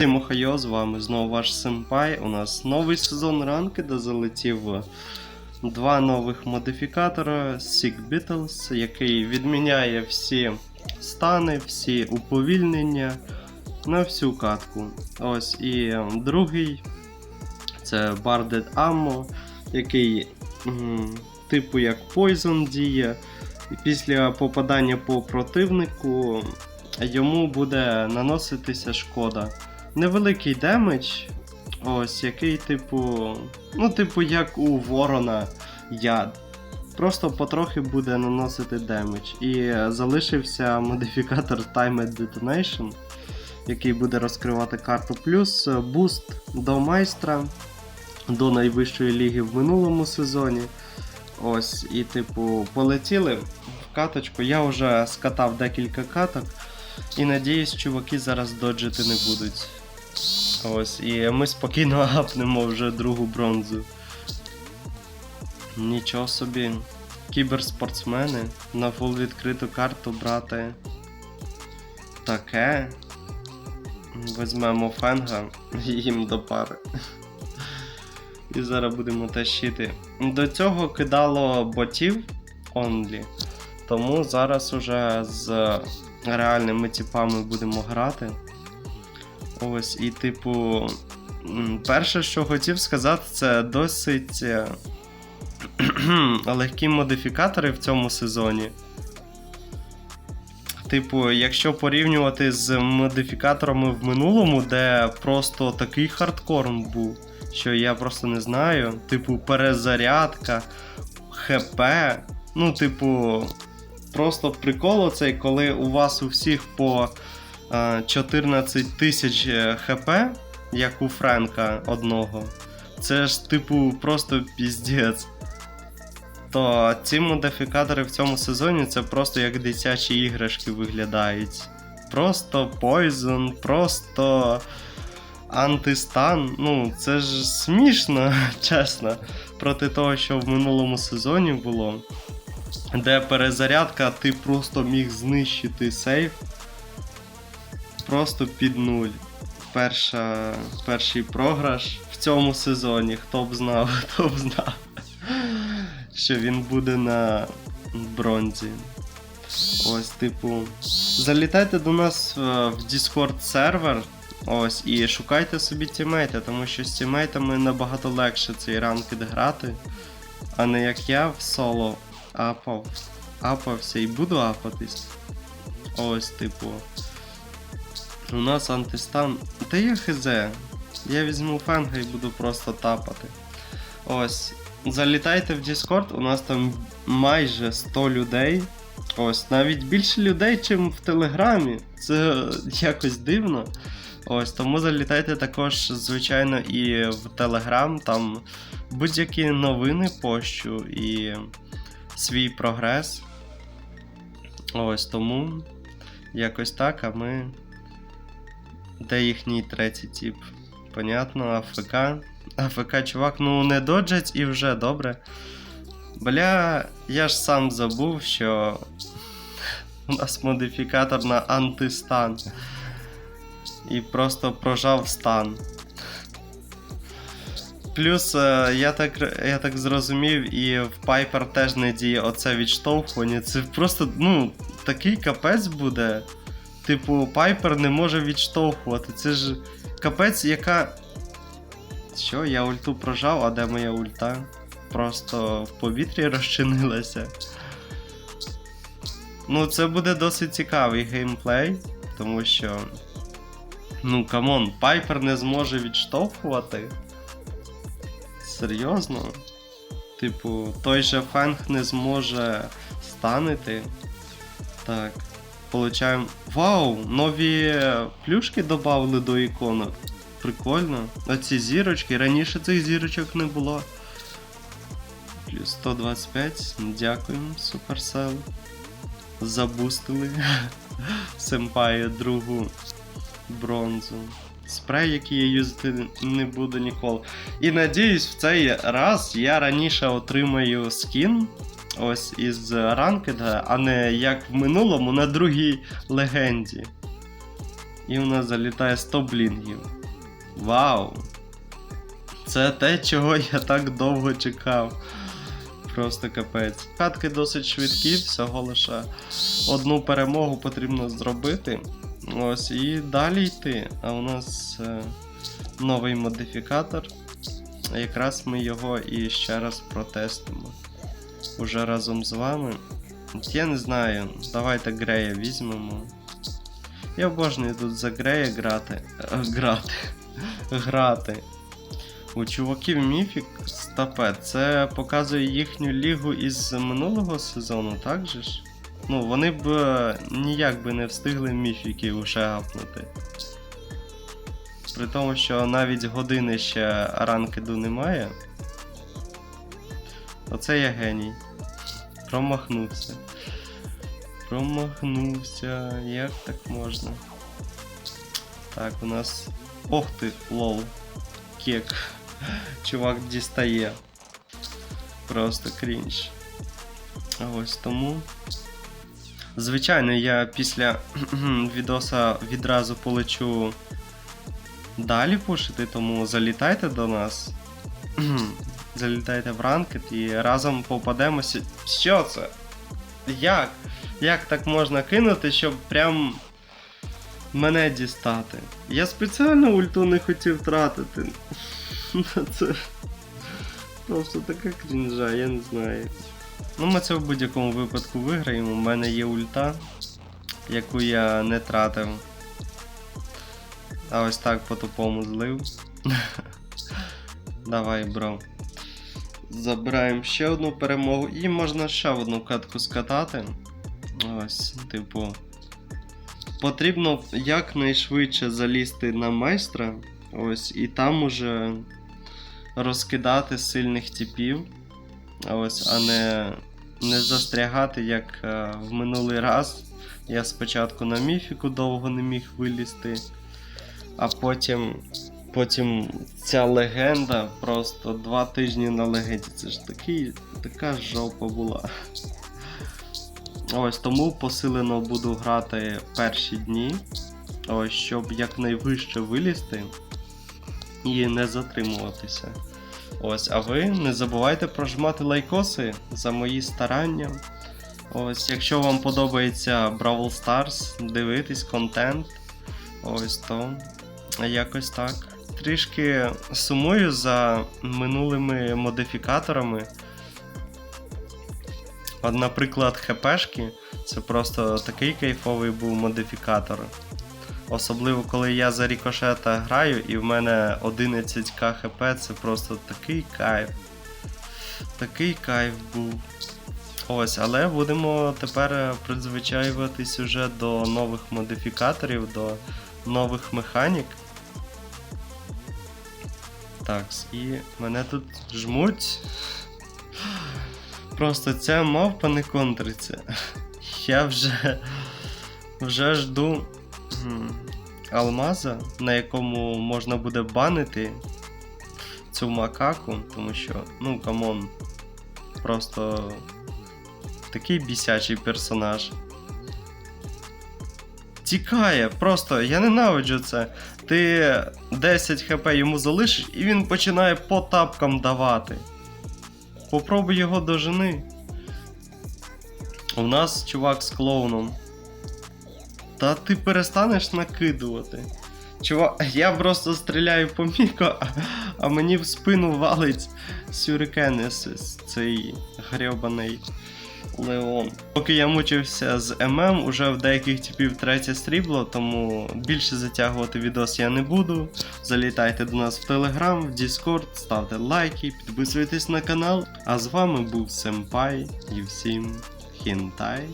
Всім Охайо, з вами знову ваш Сенпай. У нас новий сезон ранки, де залетів два нових модифікатора Sick Beatles, який відміняє всі стани, всі уповільнення на всю катку. Ось і другий це Barded Ammo, який м, типу як Poison діє. І після попадання по противнику йому буде наноситися шкода. Невеликий демедж, ось який, типу, ну, типу, як у ворона яд. Просто потрохи буде наносити демедж. І залишився модифікатор Timed Detonation, який буде розкривати карту плюс буст до майстра до найвищої ліги в минулому сезоні. Ось, і, типу, полетіли в каточку. Я вже скатав декілька каток. І надіюсь, чуваки зараз доджити не будуть. Ось, і ми спокійно гапнемо вже другу бронзу. Нічого собі. Кіберспортсмени на фул відкриту карту брати. Таке. Візьмемо фенга їм до пари. І зараз будемо тащити. До цього кидало ботів онлі. Тому зараз уже з реальними типами будемо грати. Ось, і, типу, перше, що хотів сказати, це досить е, легкі модифікатори в цьому сезоні. Типу, якщо порівнювати з модифікаторами в минулому, де просто такий хардкор був, що я просто не знаю. Типу, перезарядка, ХП. Ну, типу, просто прикол оцей, коли у вас у всіх по 14 тисяч е, ХП, як у Френка одного. Це ж, типу, просто піздець. То ці модифікатори в цьому сезоні це просто як дитячі іграшки виглядають. Просто Poison, просто антистан. Ну, це ж смішно, чесно, проти того, що в минулому сезоні було. Де перезарядка, ти просто міг знищити сейф просто під нуль. Перша, перший програш в цьому сезоні. Хто б знав, хто б знав, що він буде на бронзі. Ось, типу. Залітайте до нас е, в Discord сервер. Ось, і шукайте собі тімейта, тому що з тімейтами набагато легше цей ранкед грати. А не як я в соло апав. Апався і буду апатись. Ось, типу. У нас антистан. Та я хз. Я візьму фенга і буду просто тапати. Ось. Залітайте в Discord, у нас там майже 100 людей. Ось, навіть більше людей, ніж в Телеграмі. Це якось дивно. Ось, тому залітайте також, звичайно, і в Телеграм, там будь-які новини пощу і свій прогрес. Ось тому якось так, а ми. Де їхній третій тип? Понятно, АФК. АФК, чувак, ну не доджать і вже добре. Бля, я ж сам забув, що у нас модифікатор на антистан. І просто прожав стан. Плюс, е, я так, я так зрозумів, і в Piper теж не діє оце відштовхування. Це просто, ну, такий капець буде. Типу, Пайпер не може відштовхувати. Це ж капець, яка. Що, я ульту прожав, а де моя ульта? Просто в повітрі розчинилася. Ну, це буде досить цікавий геймплей, тому що. Ну, камон, Пайпер не зможе відштовхувати. Серйозно? Типу, той же Фенг не зможе станити. Так. Получаємо. Вау! Нові плюшки додали до іконок. Прикольно. Оці зірочки. Раніше цих зірочок не було. Плюс 125. Дякуємо, Supercell. Забустили. Семпає другу бронзу. Спрей, який я юзати не буду ніколи. І надіюсь, в цей раз я раніше отримаю скін. Ось із ранкеда, а не як в минулому на другій легенді. І у нас залітає 100 блінгів. Вау! Це те, чого я так довго чекав. Просто капець. Катки досить швидкі, всього лише одну перемогу потрібно зробити. Ось, і далі йти. А у нас е, новий модифікатор. Якраз ми його і ще раз протестимо. Уже разом з вами. Я не знаю, давайте Грея візьмемо. Я обожнюю тут за Грея грати. Е, Грати. Грати. У чуваків Міфік стапе, це показує їхню лігу із минулого сезону, так же ж? Ну, вони б е, ніяк би не встигли міфіки уже гапнути. При тому, що навіть години ще ранкеду немає. Оце я геній. Промахнувся. Промахнувся. Як так можна? Так, у нас. Ох ти, лол. Кек. Чувак дістає. Просто крінж. Ось тому. Звичайно, я після відоса відразу полечу далі пушити, тому залітайте до нас. залітайте в ранкет і разом попадемося. Що це? Як? Як так можна кинути, щоб прям мене дістати? Я спеціально ульту не хотів тратити. Це просто така крінжа, я не знаю. Ну, ми це в будь-якому випадку виграємо. У мене є ульта, яку я не тратив. А ось так по-тупому злив. Давай, бро. Забираємо ще одну перемогу і можна ще одну катку скатати. Ось, типу. Потрібно якнайшвидше залізти на майстра. Ось, і там уже розкидати сильних типів. Ось, а не, не застрягати, як е, в минулий раз. Я спочатку на міфіку довго не міг вилізти, а потім, потім ця легенда просто два тижні на легенді. Це ж такий, така жопа була. Ось тому посилено буду грати перші дні, ось, щоб якнайвище вилізти і не затримуватися. Ось, а ви не забувайте прожимати лайкоси за мої старання. Ось, якщо вам подобається Brawl Stars, дивитись контент, ось то якось так. Трішки сумую за минулими модифікаторами. От, наприклад, ХПшки це просто такий кайфовий був модифікатор. Особливо, коли я за рікошета граю і в мене 11к хп, це просто такий кайф. Такий кайф був. Ось, але будемо тепер призвичаюватись уже до нових модифікаторів, до нових механік. Так, і мене тут жмуть. Просто ця мавпа не контриться. Я вже вже жду алмаза, на якому можна буде банити цю макаку, тому що, ну, камон, просто такий бісячий персонаж. Тікає, просто я ненавиджу це. Ти 10 хп йому залишиш, і він починає по тапкам давати. Попробуй його дожени. У нас чувак з клоуном. Та ти перестанеш накидувати. Чувак, я просто стріляю по Міко, а, мені в спину валить сюрикенес цей гребаний Леон. Поки я мучився з ММ, уже в деяких типів третє срібло, тому більше затягувати відос я не буду. Залітайте до нас в Телеграм, в Діскорд, ставте лайки, підписуйтесь на канал. А з вами був Семпай і всім хінтай.